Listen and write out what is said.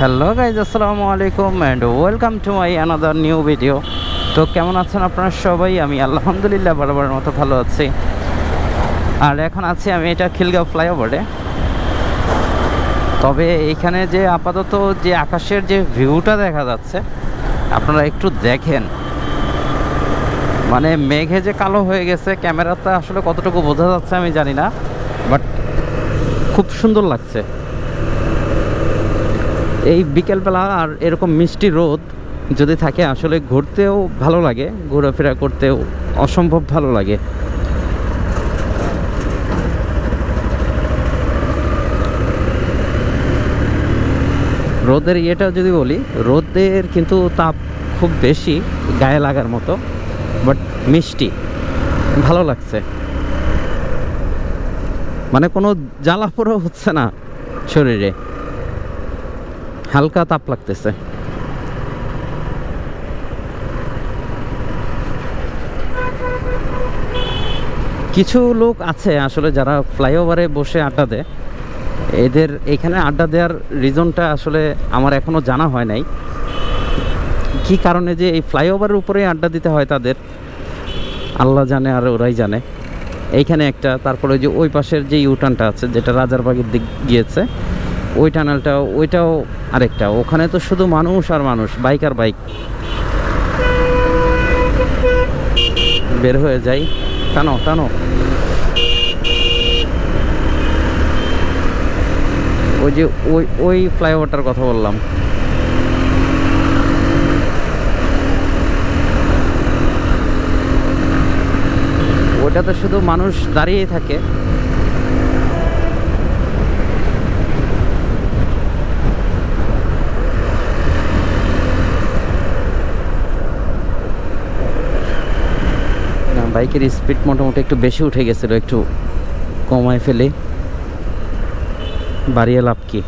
Hello guys আসসালামু আলাইকুম and welcome to my another new video তো কেমন আছেন আপনারা সবাই? আমি আলহামদুলিল্লাহ বরাবর মতো ভালো আছি। আর এখন আছি আমি এটা খিলগাঁও ফ্লাইওভারে তবে এখানে যে আপাতত যে আকাশের যে ভিউটা দেখা যাচ্ছে, আপনারা একটু দেখেন। মানে মেঘে যে কালো হয়ে গেছে ক্যামেরাতে আসলে কতটুকু বোঝা যাচ্ছে আমি জানি না, বাট খুব সুন্দর লাগছে। এই বিকেলবেলা আর এরকম মিষ্টি রোদ যদি থাকে, আসলে ঘুরতেও ভালো লাগে, ঘোরাফেরা করতেও অসম্ভব ভালো লাগে। রোদের ইয়েটা যদি বলি, রোদের কিন্তু তাপ খুব বেশি গায়ে লাগার মতো, বাট মিষ্টি, ভালো লাগছে। মানে কোনো জ্বালা হচ্ছে না শরীরে। হালকা তাপ লাগতেছে। কিছু লোক আছে আসলে যারা ফ্লাইওভারে বসে আড্ডা দেয়। এদের এখানে আড্ডা দেওয়ার রিজনটা আসলে আমার এখনও জানা হয় নাই। কি কারণে যে এই ফ্লাইওভারের উপরে আড্ডা দিতে হয় তাদের? আল্লাহ জানে আর ওরাই জানে। এইখানে একটা, তারপরে ওই যে ওই পাশের যে ইউটার্নটা আছে, যেটা রাজারবাগের দিক গিয়েছে, ওই টানেলটা ওইটাও আরেকটা, ওখানে তো শুধু মানুষ আর মানুষ, বাইক আর বাইক। বের হয়ে যাই। টানো টানো। ওই যে, ওই ওই ফ্লাইওভারটার কথা বললাম। ওটাতে শুধু মানুষ দাঁড়িয়েই থাকে। বাইকের স্পিড মোটামুটি একটু বেশি উঠে গেছিল একটু কমায় ফেলে। বাড়িয়ে লাভ কি?